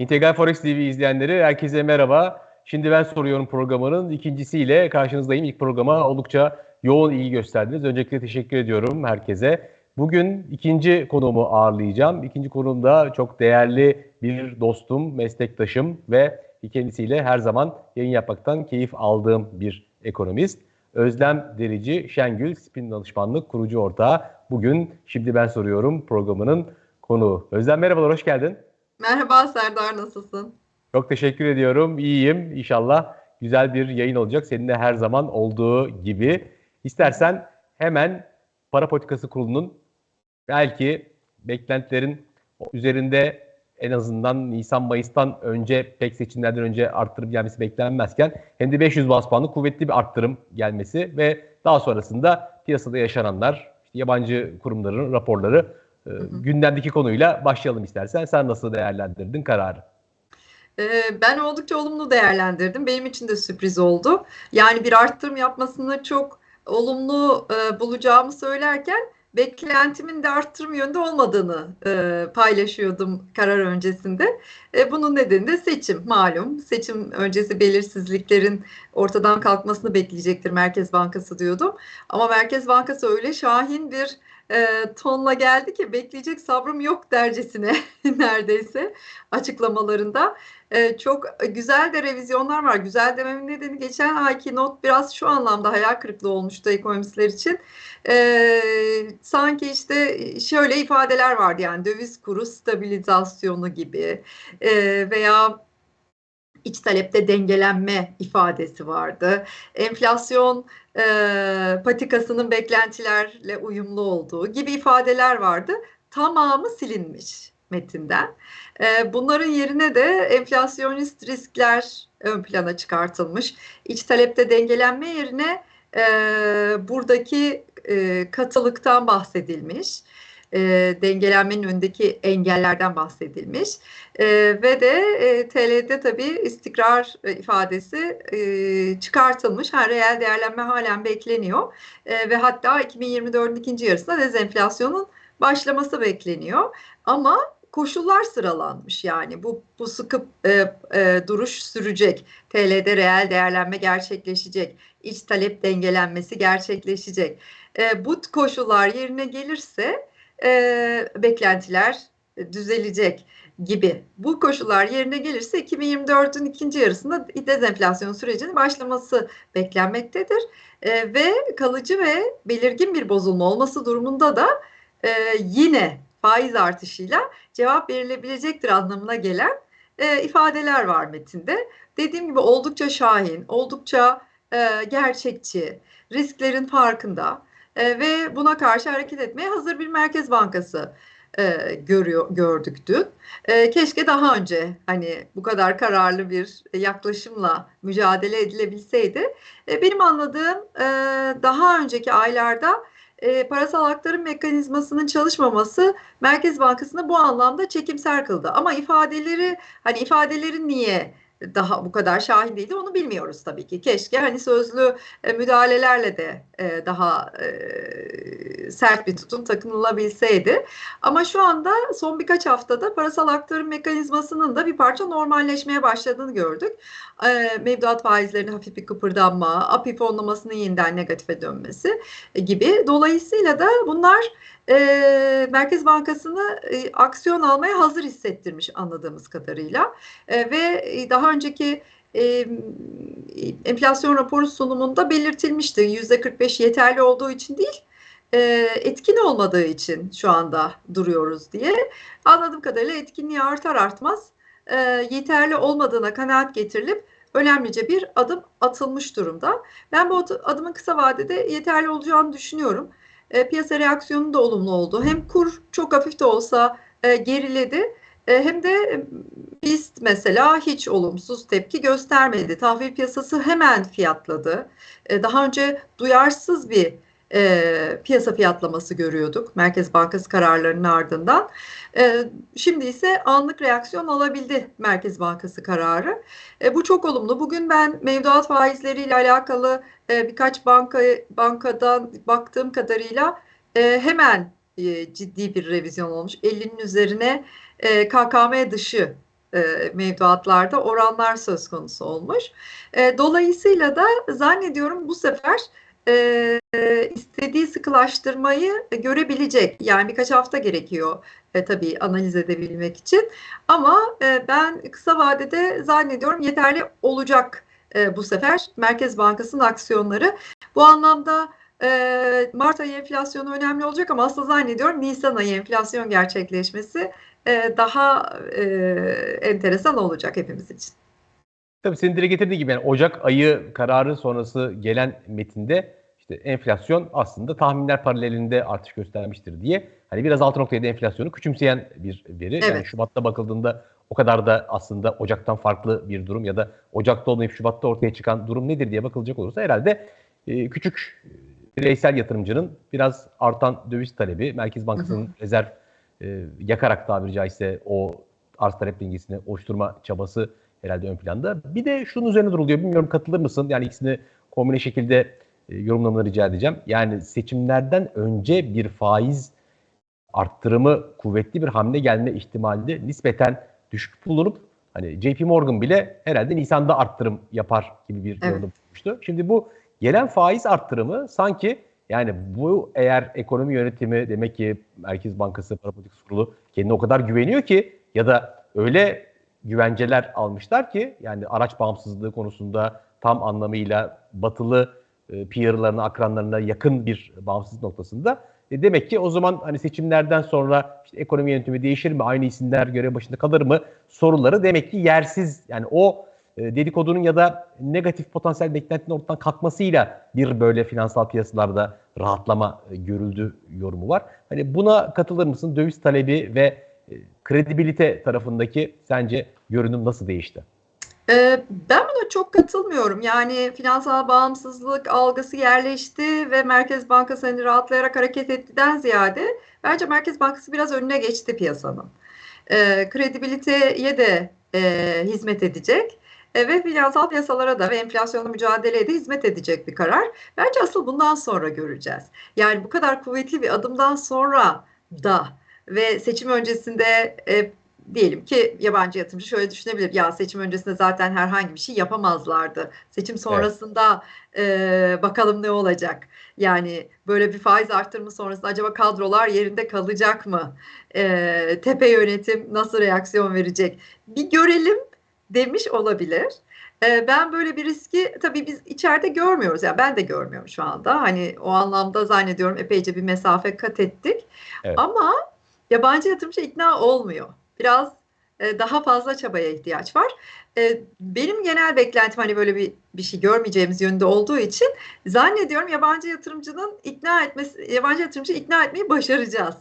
İntegral Forex TV izleyenleri herkese merhaba. Şimdi ben soruyorum programının ikincisiyle karşınızdayım. İlk programa oldukça yoğun ilgi gösterdiniz. Öncelikle teşekkür ediyorum herkese. Bugün ikinci konuğumu ağırlayacağım. İkinci konuğum da çok değerli bir dostum, meslektaşım ve kendisiyle her zaman yayın yapmaktan keyif aldığım bir ekonomist. Özlem Derici Şengül Spin Danışmanlık kurucu ortağı. Bugün Şimdi Ben Soruyorum programının konuğu. Özlem merhabalar, hoş geldin. Merhaba Serdar, nasılsın? Çok teşekkür ediyorum. İyiyim. İnşallah güzel bir yayın olacak. Seninle her zaman olduğu gibi. İstersen hemen Para Politikası Kurulu'nun belki beklentilerin üzerinde en azından Nisan-Mayıs'tan önce pek seçimlerden önce arttırım gelmesi beklenmezken hem de 500 bas puanlı kuvvetli bir arttırım gelmesi ve daha sonrasında piyasada yaşananlar, yabancı kurumların raporları e, gündemdeki konuyla başlayalım istersen. Sen nasıl değerlendirdin kararı? Ben oldukça olumlu değerlendirdim. Benim için de sürpriz oldu. Yani bir arttırım yapmasını çok olumlu bulacağımı söylerken beklentimin de arttırım yönde olmadığını e, paylaşıyordum karar öncesinde. E, bunun nedeni de seçim malum. Seçim öncesi belirsizliklerin ortadan kalkmasını bekleyecektir Merkez Bankası diyordum. Ama Merkez Bankası öyle şahin bir e, tonla geldi ki bekleyecek sabrım yok dercesine neredeyse açıklamalarında. E, çok güzel de revizyonlar var. Güzel dememin nedeni geçen ayki not biraz şu anlamda hayal kırıklığı olmuştu ekonomistler için. E, sanki işte şöyle ifadeler vardı yani döviz kuru stabilizasyonu gibi e, veya iç talepte dengelenme ifadesi vardı. Enflasyon e, patikasının beklentilerle uyumlu olduğu gibi ifadeler vardı. Tamamı silinmiş metinden. E, bunların yerine de enflasyonist riskler ön plana çıkartılmış. İç talepte dengelenme yerine e, buradaki e, katılıktan bahsedilmiş e, dengelenmenin önündeki engellerden bahsedilmiş e, ve de e, TL'de tabii istikrar e, ifadesi e, çıkartılmış. Ha, reel değerlenme halen bekleniyor e, ve hatta 2024'ün ikinci yarısında dezenflasyonun başlaması bekleniyor. Ama koşullar sıralanmış yani bu bu sıkı e, e, duruş sürecek. TL'de reel değerlenme gerçekleşecek. iç talep dengelenmesi gerçekleşecek. E, bu koşullar yerine gelirse e, beklentiler düzelecek gibi. Bu koşullar yerine gelirse 2024'ün ikinci yarısında dezenflasyon sürecinin başlaması beklenmektedir. E, ve kalıcı ve belirgin bir bozulma olması durumunda da e, yine faiz artışıyla cevap verilebilecektir anlamına gelen e, ifadeler var metinde. Dediğim gibi oldukça şahin, oldukça e, gerçekçi, risklerin farkında e, ve buna karşı hareket etmeye hazır bir Merkez Bankası e, görüyor gördük dün. E, keşke daha önce hani bu kadar kararlı bir yaklaşımla mücadele edilebilseydi. E, benim anladığım e, daha önceki aylarda e, parasal aktarım mekanizmasının çalışmaması Merkez Bankası'nı bu anlamda çekimser kıldı. Ama ifadeleri hani ifadeleri niye daha bu kadar şahin değildi onu bilmiyoruz tabii ki. Keşke hani sözlü e, müdahalelerle de e, daha e, sert bir tutum takınılabilseydi. Ama şu anda son birkaç haftada parasal aktarım mekanizmasının da bir parça normalleşmeye başladığını gördük. Mevduat faizlerinin hafif bir kıpırdanma, API fonlamasının yeniden negatife dönmesi gibi. Dolayısıyla da bunlar e, Merkez Bankası'nı e, aksiyon almaya hazır hissettirmiş anladığımız kadarıyla. E, ve daha önceki e, enflasyon raporu sunumunda belirtilmişti. Yüzde 45 yeterli olduğu için değil, e, etkin olmadığı için şu anda duruyoruz diye. Anladığım kadarıyla etkinliği artar artmaz e, yeterli olmadığına kanaat getirilip önemlice bir adım atılmış durumda. Ben bu adımın kısa vadede yeterli olacağını düşünüyorum e, piyasa reaksiyonu da olumlu oldu. Hem kur çok hafif de olsa e, geriledi. E, hem de BIST mesela hiç olumsuz tepki göstermedi. Tahvil piyasası hemen fiyatladı. E, daha önce duyarsız bir e, piyasa fiyatlaması görüyorduk Merkez Bankası kararlarının ardından. E, şimdi ise anlık reaksiyon alabildi Merkez Bankası kararı. E, bu çok olumlu. Bugün ben mevduat faizleriyle alakalı e, birkaç banka bankadan baktığım kadarıyla e, hemen e, ciddi bir revizyon olmuş. 50'nin üzerine e, KKM dışı mevduatlarda oranlar söz konusu olmuş. Dolayısıyla da zannediyorum bu sefer e, istediği sıkılaştırmayı görebilecek. Yani birkaç hafta gerekiyor e, tabii analiz edebilmek için. Ama e, ben kısa vadede zannediyorum yeterli olacak e, bu sefer Merkez Bankası'nın aksiyonları. Bu anlamda e, Mart ayı enflasyonu önemli olacak ama aslında zannediyorum Nisan ayı enflasyon gerçekleşmesi e, daha e, enteresan olacak hepimiz için. Tabii senin dile getirdiği gibi yani Ocak ayı kararı sonrası gelen metinde işte enflasyon aslında tahminler paralelinde artış göstermiştir diye hani biraz 6.7 enflasyonu küçümseyen bir veri. Evet. Yani Şubat'ta bakıldığında o kadar da aslında Ocak'tan farklı bir durum ya da Ocak'ta olmayıp Şubat'ta ortaya çıkan durum nedir diye bakılacak olursa herhalde e, küçük bireysel yatırımcının biraz artan döviz talebi, Merkez Bankası'nın rezerv e, yakarak tabiri caizse o arz talep dengesini oluşturma çabası herhalde ön planda. Bir de şunun üzerine duruluyor. Bilmiyorum katılır mısın? Yani ikisini kombine şekilde e, yorumlamanı rica edeceğim. Yani seçimlerden önce bir faiz arttırımı kuvvetli bir hamle gelme ihtimali nispeten düşük bulunup hani JP Morgan bile herhalde Nisan'da arttırım yapar gibi bir Evet. yorumda bulmuştu. Şimdi bu gelen faiz arttırımı sanki yani bu eğer ekonomi yönetimi demek ki Merkez Bankası Para Politikası Kurulu kendine o kadar güveniyor ki ya da öyle güvenceler almışlar ki yani araç bağımsızlığı konusunda tam anlamıyla batılı e, akranlarına yakın bir bağımsızlık noktasında. E, demek ki o zaman hani seçimlerden sonra işte ekonomi yönetimi değişir mi, aynı isimler görev başında kalır mı soruları demek ki yersiz. Yani o e, dedikodunun ya da negatif potansiyel beklentinin ortadan kalkmasıyla bir böyle finansal piyasalarda rahatlama e, görüldü yorumu var. Hani buna katılır mısın? Döviz talebi ve e, kredibilite tarafındaki sence görünüm nasıl değişti? Ee, Ben çok katılmıyorum. Yani finansal bağımsızlık algısı yerleşti ve Merkez Bankası hani rahatlayarak hareket ettiden ziyade bence Merkez Bankası biraz önüne geçti piyasanın. Ee, kredibiliteye de e, hizmet edecek e, ve finansal piyasalara da ve enflasyonla mücadeleye de hizmet edecek bir karar. Bence asıl bundan sonra göreceğiz. Yani bu kadar kuvvetli bir adımdan sonra da ve seçim öncesinde e, diyelim ki yabancı yatırımcı şöyle düşünebilir. Ya seçim öncesinde zaten herhangi bir şey yapamazlardı. Seçim sonrasında e, bakalım ne olacak? Yani böyle bir faiz arttırımı sonrasında acaba kadrolar yerinde kalacak mı? E, tepe yönetim nasıl reaksiyon verecek? Bir görelim demiş olabilir. E, ben böyle bir riski tabii biz içeride görmüyoruz. Yani ben de görmüyorum şu anda. Hani o anlamda zannediyorum epeyce bir mesafe kat ettik. Evet. Ama yabancı yatırımcı ikna olmuyor. Biraz e, daha fazla çabaya ihtiyaç var. E, benim genel beklentim hani böyle bir bir şey görmeyeceğimiz yönünde olduğu için zannediyorum yabancı yatırımcının ikna etmesi, yabancı yatırımcı ikna etmeyi başaracağız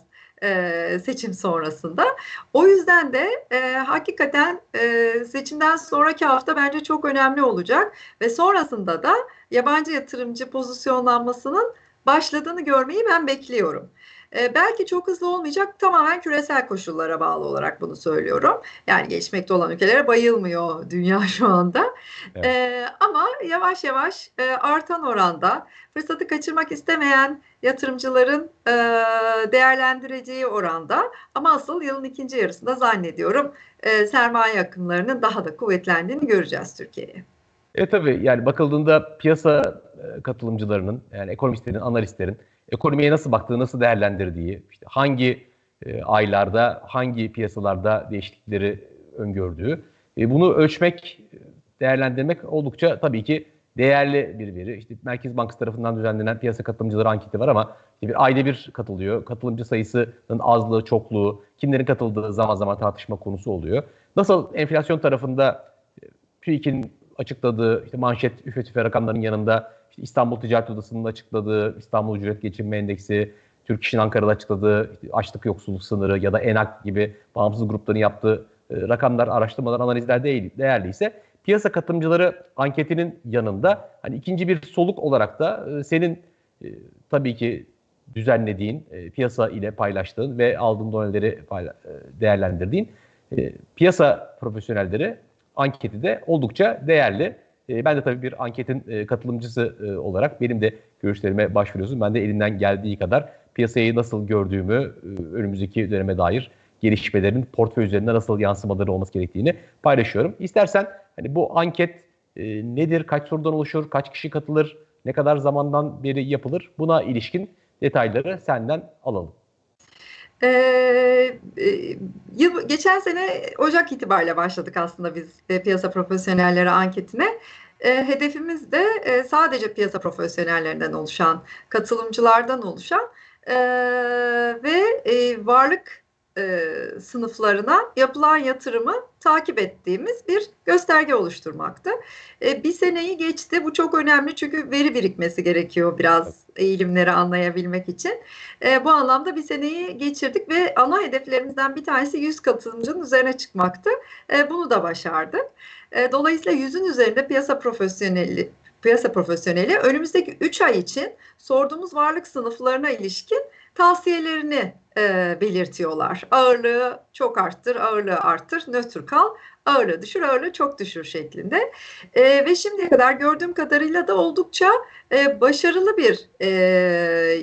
e, seçim sonrasında. O yüzden de e, hakikaten e, seçimden sonraki hafta bence çok önemli olacak ve sonrasında da yabancı yatırımcı pozisyonlanmasının başladığını görmeyi ben bekliyorum. E, belki çok hızlı olmayacak tamamen küresel koşullara bağlı olarak bunu söylüyorum. Yani gelişmekte olan ülkelere bayılmıyor dünya şu anda. Evet. E, ama yavaş yavaş e, artan oranda fırsatı kaçırmak istemeyen yatırımcıların e, değerlendireceği oranda ama asıl yılın ikinci yarısında zannediyorum e, sermaye akımlarının daha da kuvvetlendiğini göreceğiz Türkiye'ye. E tabii yani bakıldığında piyasa e, katılımcılarının yani ekonomistlerin, analistlerin ekonomiye nasıl baktığı, nasıl değerlendirdiği, işte hangi e, aylarda, hangi piyasalarda değişiklikleri öngördüğü, e, bunu ölçmek, değerlendirmek oldukça tabii ki değerli bir veri. İşte Merkez Bankası tarafından düzenlenen piyasa katılımcıları anketi var ama işte bir ayda bir katılıyor. Katılımcı sayısının azlığı, çokluğu, kimlerin katıldığı zaman zaman tartışma konusu oluyor. Nasıl enflasyon tarafında e, TÜİK'in açıkladığı işte manşet üfe tüfe rakamların yanında işte İstanbul Ticaret Odası'nın açıkladığı İstanbul Ücret Geçinme Endeksi, Türk İş'in Ankara'da açıkladığı açlık yoksulluk sınırı ya da ENAK gibi bağımsız grupların yaptığı e, rakamlar, araştırmalar, analizler değil, değerliyse piyasa katılımcıları anketinin yanında hani ikinci bir soluk olarak da e, senin e, tabii ki düzenlediğin, e, piyasa ile paylaştığın ve aldığın doneleri değerlendirdiğin piyasa profesyonelleri anketi de oldukça değerli. E, ben de tabii bir anketin e, katılımcısı e, olarak benim de görüşlerime başvuruyorsun. Ben de elimden geldiği kadar piyasayı nasıl gördüğümü, e, önümüzdeki döneme dair gelişmelerin portföy üzerinde nasıl yansımaları olması gerektiğini paylaşıyorum. İstersen hani bu anket nedir, kaç sorudan oluşur, kaç kişi katılır, ne kadar zamandan beri yapılır buna ilişkin detayları senden alalım. Ee, e, yıl, geçen sene Ocak itibariyle başladık aslında biz e, piyasa profesyonelleri anketine. E, hedefimiz de e, sadece piyasa profesyonellerinden oluşan, katılımcılardan oluşan e, ve e, varlık e, sınıflarına yapılan yatırımı takip ettiğimiz bir gösterge oluşturmaktı. E, bir seneyi geçti. Bu çok önemli çünkü veri birikmesi gerekiyor biraz eğilimleri anlayabilmek için. E, bu anlamda bir seneyi geçirdik ve ana hedeflerimizden bir tanesi 100 katılımcının üzerine çıkmaktı. E, bunu da başardık. E, dolayısıyla yüzün üzerinde piyasa profesyoneli piyasa profesyoneli önümüzdeki 3 ay için sorduğumuz varlık sınıflarına ilişkin tavsiyelerini e, belirtiyorlar. Ağırlığı çok arttır, ağırlığı arttır, nötr kal, ağırlığı düşür, ağırlığı çok düşür şeklinde. E, ve şimdiye kadar gördüğüm kadarıyla da oldukça e, başarılı bir e,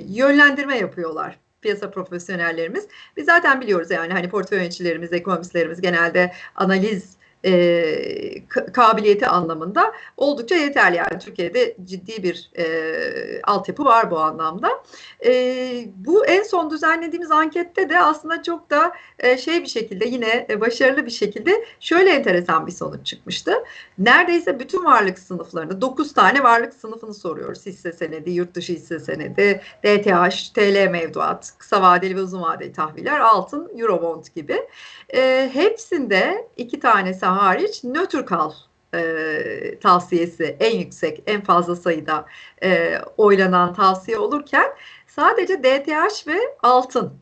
yönlendirme yapıyorlar piyasa profesyonellerimiz. Biz zaten biliyoruz yani hani portföy yöneticilerimiz, ekonomistlerimiz genelde analiz e, kabiliyeti anlamında oldukça yeterli. Yani Türkiye'de ciddi bir e, altyapı var bu anlamda. E, bu en son düzenlediğimiz ankette de aslında çok da e, şey bir şekilde yine e, başarılı bir şekilde şöyle enteresan bir sonuç çıkmıştı. Neredeyse bütün varlık sınıflarını 9 tane varlık sınıfını soruyoruz. Hisse senedi, yurt dışı hisse senedi, DTH, TL mevduat, kısa vadeli ve uzun vadeli tahviller, altın, Eurobond gibi. E, hepsinde iki tanesi hariç nötr kal e, tavsiyesi en yüksek, en fazla sayıda e, oylanan tavsiye olurken sadece DTH ve altın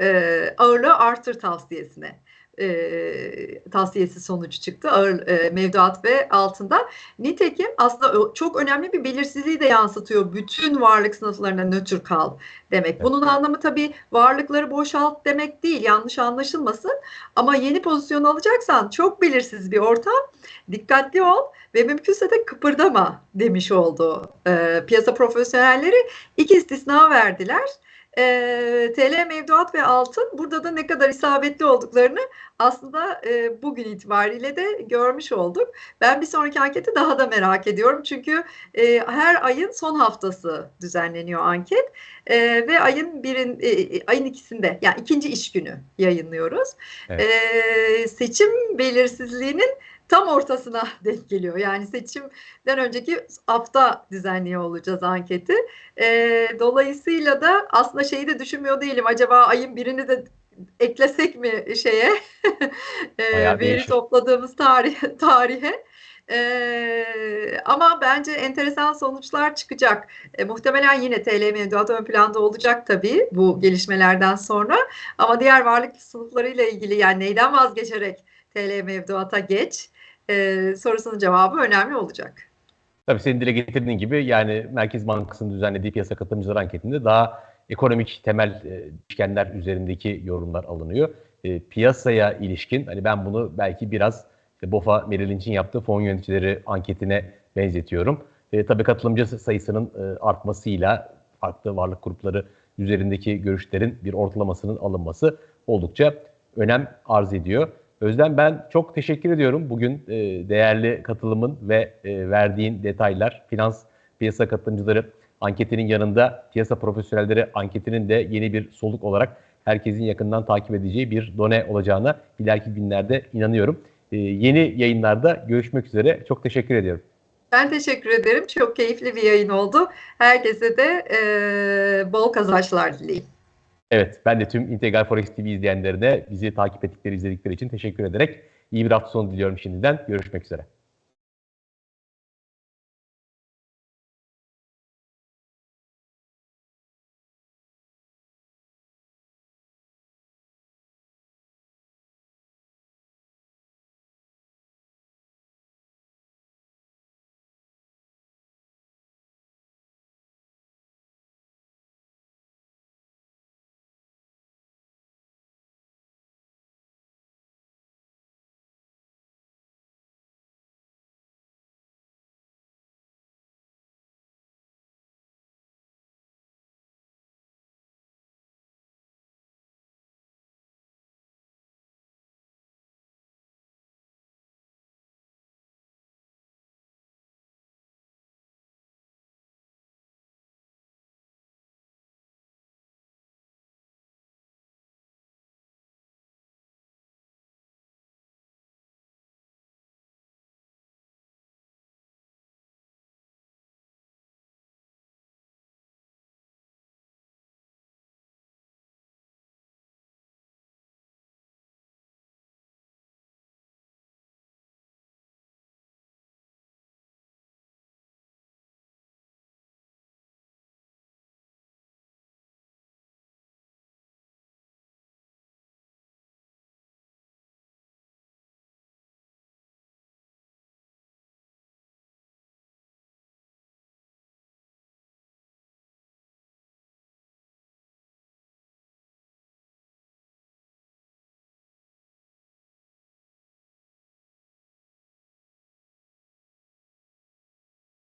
e, ağırlığı artır tavsiyesine e, tavsiyesi sonucu çıktı ağır e, mevduat ve altında. Nitekim aslında çok önemli bir belirsizliği de yansıtıyor bütün varlık sınıflarına nötr kal demek. Bunun evet. anlamı tabii varlıkları boşalt demek değil yanlış anlaşılmasın ama yeni pozisyon alacaksan çok belirsiz bir ortam dikkatli ol ve mümkünse de kıpırdama demiş oldu. E, piyasa profesyonelleri iki istisna verdiler e, TL mevduat ve altın burada da ne kadar isabetli olduklarını aslında e, bugün itibariyle de görmüş olduk. Ben bir sonraki anketi daha da merak ediyorum. Çünkü e, her ayın son haftası düzenleniyor anket e, ve ayın birin e, ayın ikisinde yani ikinci iş günü yayınlıyoruz. Evet. E, seçim belirsizliğinin tam ortasına denk geliyor. Yani seçimden önceki hafta düzenliyor olacağız anketi. E, dolayısıyla da aslında şeyi de düşünmüyor değilim. Acaba ayın birini de eklesek mi şeye e, veri topladığımız tarih, tarihe. Ee, ama bence enteresan sonuçlar çıkacak. E, muhtemelen yine TL mevduat ön planda olacak tabii bu gelişmelerden sonra. Ama diğer varlık sınıflarıyla ilgili yani neyden vazgeçerek TL mevduata geç e, sorusunun cevabı önemli olacak. Tabii senin dile getirdiğin gibi yani Merkez Bankası'nın düzenlediği piyasa katılımcılar anketinde daha ekonomik temel değişkenler üzerindeki yorumlar alınıyor. E, piyasaya ilişkin hani ben bunu belki biraz işte BOFA Merrill Lynch'in yaptığı fon yöneticileri anketine benzetiyorum. E, tabii katılımcı sayısının e, artmasıyla farklı varlık grupları üzerindeki görüşlerin bir ortalamasının alınması oldukça önem arz ediyor. Özlem ben çok teşekkür ediyorum bugün e, değerli katılımın ve e, verdiğin detaylar, finans piyasa katılımcıları anketinin yanında piyasa profesyonelleri anketinin de yeni bir soluk olarak herkesin yakından takip edeceği bir done olacağına ileriki günlerde inanıyorum. E, yeni yayınlarda görüşmek üzere. Çok teşekkür ediyorum. Ben teşekkür ederim. Çok keyifli bir yayın oldu. Herkese de e, bol kazançlar dileyim. Evet, ben de tüm Integral Forex TV izleyenlerine bizi takip ettikleri, izledikleri için teşekkür ederek iyi bir hafta sonu diliyorum şimdiden. Görüşmek üzere.